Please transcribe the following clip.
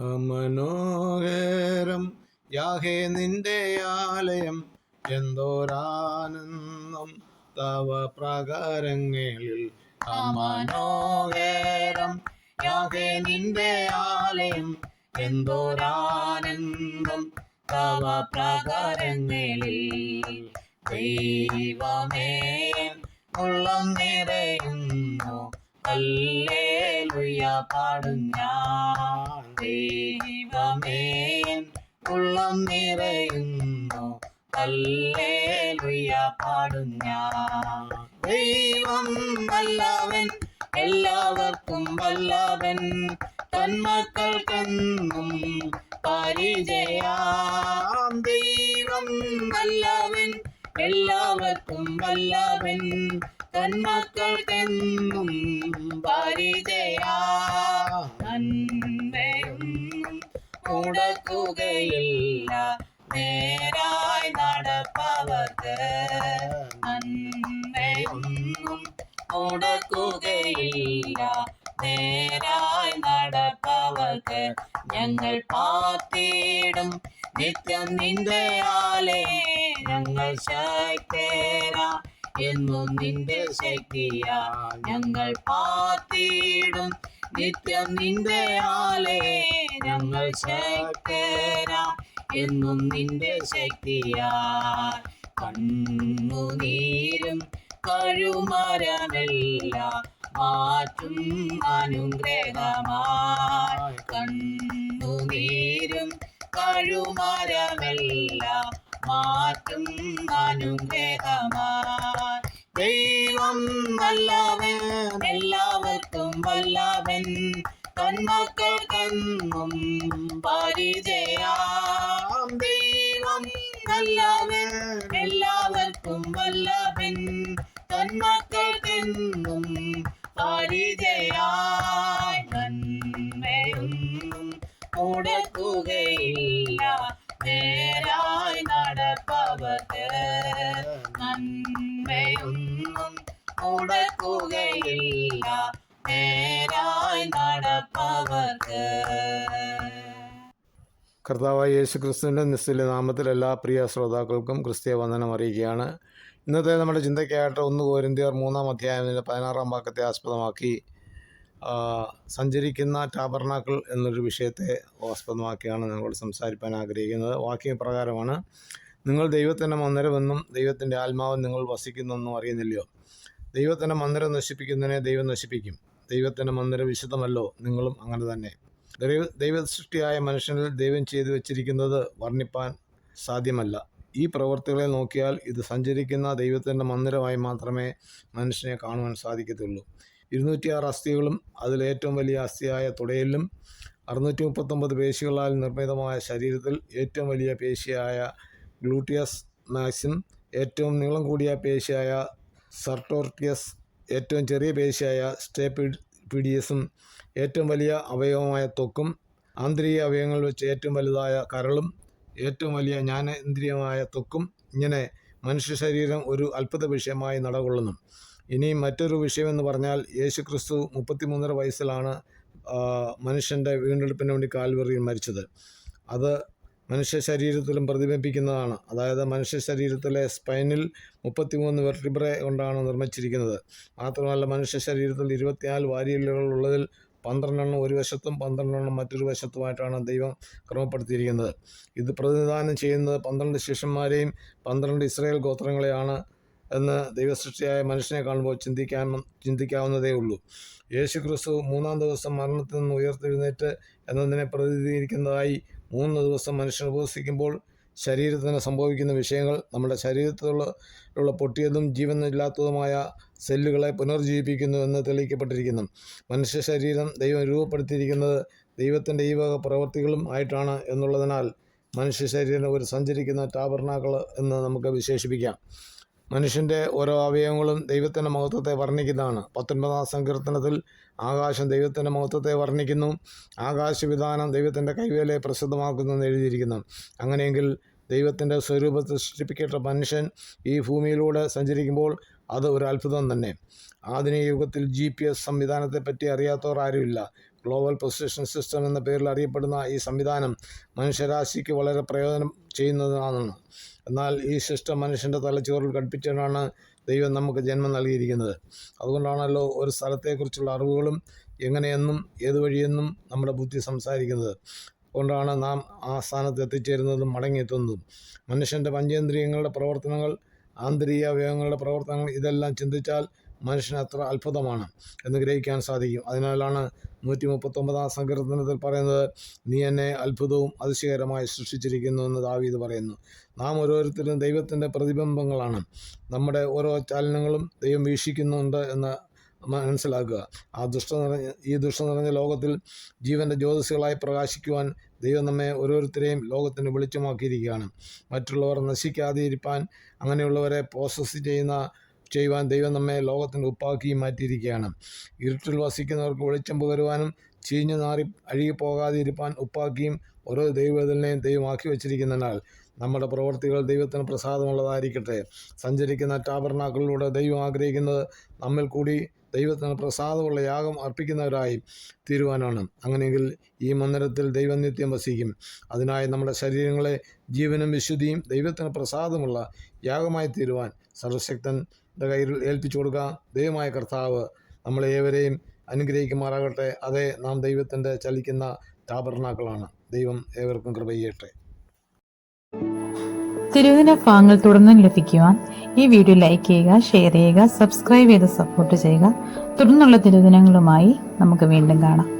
മനോഹരം യാഹേ നിന്റെ ആലയം. എന്തോരാനന്ദം തവ പ്രകാരങ്ങളിൽ. മനോഹരം യാഹേ നിന്റെ ആലയം. എന്തോരാനന്ദം തവ പ്രകാരങ്ങളിൽ. ദൈവമേ ഉള്ളം നിറയുന്നു. അല്ലേലുയ പാടും ഞാൻ. ദൈവമേ ഉള്ളം നിറയുന്നു. അല്ലേലുയ പാടും ഞാൻ ദൈവം വല്ലവൻ എല്ലാവർക്കും വല്ലവൻ. തന്മക്കൾക്കെന്നും പരിചയാം. ദൈവം വല്ലവൻ എല്ലാവർക്കും വല്ലവൻ. തന്മക്കൾക്കെന്നും പരിചയാ. മുടക്കുകയില്ല നേരായി നടപ്പവർക്ക് നന്മയൊന്നും മുടക്കുകയില്ല നേരായി നടപ്പവർക്ക് ഞങ്ങൾ പാത്തിടും നിത്യം നിന്റെ ആലേ ഞങ്ങൾ ശക്തേരാ. എന്നും നിന്റെ ശക്തിയാ ഞങ്ങൾ പാത്തിടും നിത്യം നിന്റെ എന്നും നിന്റെ ശക്തിയാ കണ്ണുനീരും കഴുമരമല്ല മാറ്റും അനുഗ്രഹമായി. കണ്ണുനീരും കഴുമരമല്ല മാറ്റും അനുഗ്രഹമായി. ദൈവം വല്ലവൻ എല്ലാവർക്കും വല്ലവൻ തന്മക്കൾക്കെന്നും നടപ്പവർക്ക് കർത്താവായ യേശു ക്രിസ്തുവിന്റെ നിസ്തുല്യ നാമത്തിൽ എല്ലാ പ്രിയ ശ്രോതാക്കൾക്കും ക്രിസ്തീയ വന്ദനം അറിയിക്കുകയാണ്. ഇന്നത്തെ നമ്മുടെ ചിന്തയ്ക്കായിട്ട് ഒന്ന് കോരിന്തിയർ മൂന്നാം അധ്യായത്തിന്റെ പതിനാറാം വാക്കത്തെ ആസ്പദമാക്കി സഞ്ചരിക്കുന്ന ടാബർനാക്കൾ എന്നൊരു വിഷയത്തെ ആസ്പദമാക്കിയാണ് നിങ്ങളോട് സംസാരിക്കാൻ ആഗ്രഹിക്കുന്നത്. വാക്യപ്രകാരമാണ് നിങ്ങൾ ദൈവത്തിന്റെ മന്ദിരമെന്നും ദൈവത്തിന്റെ ആത്മാവ് നിങ്ങൾ വസിക്കുന്നെന്നും അറിയുന്നില്ലയോ? ദൈവത്തിന്റെ മന്ദിരം നശിപ്പിക്കുന്നതിനെ ദൈവം നശിപ്പിക്കും. ദൈവത്തിന്റെ മന്ദിരം വിശുദ്ധമല്ലോ നിങ്ങളും അങ്ങനെ തന്നെ. ദൈവ ദൈവസൃഷ്ടിയായ മനുഷ്യനിൽ ദൈവം ചെയ്തു വച്ചിരിക്കുന്നത് വർണിപ്പാൻ സാധ്യമല്ല. ഈ പ്രവൃത്തികളെ നോക്കിയാൽ ഇത് സഞ്ചരിക്കുന്ന ദൈവത്തിന്റെ മന്ദിരമായി മാത്രമേ മനുഷ്യനെ കാണുവാൻ സാധിക്കത്തുള്ളൂ. ഇരുന്നൂറ്റിയാറ് അസ്ഥികളും അതിലേറ്റവും വലിയ അസ്ഥിയായ തുടയിലും അറുന്നൂറ്റി മുപ്പത്തൊമ്പത് പേശികളാൽ നിർമ്മിതമായ ശരീരത്തിൽ ഏറ്റവും വലിയ പേശിയായ ഗ്ലൂട്ടിയസ് മാക്സിം ഏറ്റവും നീളം കൂടിയ പേശിയായ സർട്ടോർട്ടിയസ് ഏറ്റവും ചെറിയ പേശിയായ സ്റ്റേപ്പിഡിയസും ഏറ്റവും വലിയ അവയവമായ തൊക്കും ആന്തരിക അവയവങ്ങളിൽ വെച്ച് ഏറ്റവും വലുതായ കരളും ഏറ്റവും വലിയ ജ്ഞാനേന്ദ്രിയമായ തൊക്കും ഇങ്ങനെ മനുഷ്യ ശരീരം ഒരു അത്ഭുത വിഷയമായി നടകൊള്ളുന്നു. ഇനി മറ്റൊരു വിഷയമെന്ന് പറഞ്ഞാൽ യേശു ക്രിസ്തു മുപ്പത്തിമൂന്നര വയസ്സിലാണ് മനുഷ്യന്റെ വീണ്ടെടുപ്പിന് വേണ്ടി കാൽവെറിയിൽ മരിച്ചത്. അത് മനുഷ്യ ശരീരത്തിലും പ്രതിബിംബിക്കുന്നതാണ്. അതായത് മനുഷ്യ ശരീരത്തിലെ സ്പൈനിൽ മുപ്പത്തിമൂന്ന് വെർട്ടിബ്രെ കൊണ്ടാണ് നിർമ്മിച്ചിരിക്കുന്നത്. മാത്രമല്ല മനുഷ്യ ശരീരത്തിൽ ഇരുപത്തിനാല് വാരിയലുകൾ ഉള്ളതിൽ പന്ത്രണ്ടെണ്ണം ഒരു വശത്തും പന്ത്രണ്ടെണ്ണം മറ്റൊരു വശത്തുമായിട്ടാണ് ദൈവം ക്രമപ്പെടുത്തിയിരിക്കുന്നത്. ഇത് പ്രതിനിധാനം ചെയ്യുന്നത് പന്ത്രണ്ട് ശിഷ്യന്മാരെയും പന്ത്രണ്ട് ഇസ്രയേൽ ഗോത്രങ്ങളെയാണ് എന്ന് ദൈവസൃഷ്ടിയായ മനുഷ്യനെ കാണുമ്പോൾ ചിന്തിക്കാൻ ചിന്തിക്കാവുന്നതേ ഉള്ളൂ. യേശു ക്രിസ്തു മൂന്നാം ദിവസം മരണത്തിൽ നിന്ന് ഉയർത്തെഴുന്നേറ്റ് എന്നതിനെ പ്രതിനിധീകരിക്കുന്നതായി മൂന്ന് ദിവസം മനുഷ്യൻ ഉപവസിക്കുമ്പോൾ ശരീരത്തിന് സംഭവിക്കുന്ന വിഷയങ്ങൾ നമ്മുടെ ശരീരത്തിലുള്ള പൊട്ടിയതും ജീവനില്ലാത്തതുമായ സെല്ലുകളെ പുനർജീവിപ്പിക്കുന്നു എന്ന് തെളിയിക്കപ്പെട്ടിരിക്കുന്നു. മനുഷ്യ ശരീരം ദൈവം രൂപപ്പെടുത്തിയിരിക്കുന്നത് ദൈവത്തിന്റെ ഈ വക പ്രവൃത്തികളും ആയിട്ടാണ് എന്നുള്ളതിനാൽ മനുഷ്യ ശരീരം ഒരു സഞ്ചരിക്കുന്ന ടാബർനാക്കൾ എന്ന് നമുക്ക് വിശേഷിപ്പിക്കാം. മനുഷ്യന്റെ ഓരോ അവയവങ്ങളും ദൈവത്തിന്റെ മഹത്വത്തെ വർണിക്കുന്നതാണ്. പത്തൊൻപതാം സങ്കീർത്തനത്തിൽ ആകാശം ദൈവത്തിന്റെ മഹത്വത്തെ വർണിക്കുന്നു. ആകാശവിധാനം ദൈവത്തിന്റെ കൈവേലയെ പ്രസിദ്ധമാക്കുന്നു എന്ന് എഴുതിയിരിക്കുന്നു. അങ്ങനെയെങ്കിൽ ദൈവത്തിന്റെ സ്വരൂപത്തെ സൃഷ്ടിപ്പിക്കപ്പെട്ട മനുഷ്യൻ ഈ ഭൂമിയിലൂടെ സഞ്ചരിക്കുമ്പോൾ അത് ഒരു അത്ഭുതം തന്നെ. ആധുനിക യുഗത്തിൽ ജി പി എസ് സംവിധാനത്തെപ്പറ്റി അറിയാത്തവർ ആരുമില്ല. ഗ്ലോബൽ പൊസിഷൻ സിസ്റ്റം എന്ന പേരിൽ അറിയപ്പെടുന്ന ഈ സംവിധാനം മനുഷ്യരാശിക്ക് വളരെ പ്രയോജനം ചെയ്യുന്നതാണെന്ന് എന്നാൽ ഈ സിസ്റ്റം മനുഷ്യന്റെ തലച്ചോറിൽ ഘടിപ്പിച്ചിട്ടാണ് ദൈവം നമുക്ക് ജന്മം നൽകിയിരിക്കുന്നത്. അതുകൊണ്ടാണല്ലോ ഒരു സ്ഥലത്തെക്കുറിച്ചുള്ള അറിവുകളും എങ്ങനെയെന്നും ഏത് വഴിയെന്നും നമ്മുടെ ബുദ്ധി സംസാരിക്കുന്നത്. അതുകൊണ്ടാണ് നാം ആ സ്ഥാനത്ത് എത്തിച്ചേരുന്നതും മടങ്ങിയെത്തുന്നതും. മനുഷ്യന്റെ പഞ്ചേന്ദ്രിയങ്ങളുടെ പ്രവർത്തനങ്ങൾ ആന്തരിക അവയവങ്ങളുടെ പ്രവർത്തനങ്ങൾ ഇതെല്ലാം ചിന്തിച്ചാൽ മനുഷ്യന് അത്ര അത്ഭുതമാണ് എന്ന് ഗ്രഹിക്കാൻ സാധിക്കും. അതിനാലാണ് നൂറ്റി മുപ്പത്തൊമ്പതാം സങ്കീർത്തനത്തിൽ പറയുന്നത് നീ എന്നെ അത്ഭുതവും അതിശയകരമായി സൃഷ്ടിച്ചിരിക്കുന്നു എന്ന് ദാവീദ് പറയുന്നു. നാം ഓരോരുത്തരും ദൈവത്തിന്റെ പ്രതിബിംബങ്ങളാണ്. നമ്മുടെ ഓരോ ചലനങ്ങളും ദൈവം വീക്ഷിക്കുന്നുണ്ട് എന്ന് മനസ്സിലാക്കുക. ആ ദുഷ്ട നിറഞ്ഞ ഈ ദുഷ്ട നിറഞ്ഞ ലോകത്തിൽ ജീവന്റെ ജ്യോതിസുകളായി പ്രകാശിക്കുവാൻ ദൈവം നമ്മെ ഓരോരുത്തരെയും ലോകത്തിന് വെളിച്ചമാക്കിയിരിക്കുകയാണ്. മറ്റുള്ളവർ നശിക്കാതെ ഇരിപ്പാൻ അങ്ങനെയുള്ളവരെ പ്രോസസ്സ് ചെയ്യുന്ന ചെയ്യുവാൻ ദൈവം നമ്മെ ലോകത്തിന്റെ ഉപ്പാക്കി മാറ്റിയിരിക്കുകയാണ്. ഇരുട്ടിൽ വസിക്കുന്നവർക്ക് വെളിച്ചം പകരുവാനും ചീഞ്ഞു നാറി അഴുകി പോകാതെ ഇരുപ്പാൻ ഉപ്പാക്കിയും ഓരോ ദൈവത്തിനെയും ദൈവമാക്കി വച്ചിരിക്കുന്നതിനാൽ നമ്മുടെ പ്രവർത്തികൾ ദൈവത്തിന് പ്രസാദമുള്ളതായിരിക്കട്ടെ. സഞ്ചരിക്കുന്ന ടാബർനാക്കളിലൂടെ ദൈവം ആഗ്രഹിക്കുന്നത് നമ്മിൽ കൂടി ദൈവത്തിന് പ്രസാദമുള്ള യാഗം അർപ്പിക്കുന്നവരായി തീരുവാനാണ്. അങ്ങനെയെങ്കിൽ ഈ മന്ദിരത്തിൽ ദൈവനിത്യം വസിക്കും. അതിനായി നമ്മുടെ ശരീരങ്ങളെ ജീവനും വിശുദ്ധിയും ദൈവത്തിന് പ്രസാദമുള്ള യാഗമായി തീരുവാൻ സർവശക്തന്റെ കയ്യിൽ ഏൽപ്പിച്ചു കൊടുക്കുക. ദൈവമായ കർത്താവ് നമ്മളെ ഏവരെയും അനുഗ്രഹിക്കുമാറാകട്ടെ. അതേ നാം ദൈവത്തിന്റെ ചലിക്കുന്ന ടാബർണാക്കളാണ് ദൈവം ഏവർക്കും കൃപ ചെയ്യട്ടെ തിരുവിന ഭാഗങ്ങൾ തുടർന്നും ലഭിക്കുവാൻ ഈ വീഡിയോ ലൈക്ക് ചെയ്യുക ഷെയർ ചെയ്യുക സബ്സ്ക്രൈബ് ചെയ്ത് സപ്പോർട്ട് ചെയ്യുക. തുടർന്നുള്ള തിരുദിനങ്ങളുമായി നമുക്ക് വീണ്ടും കാണാം.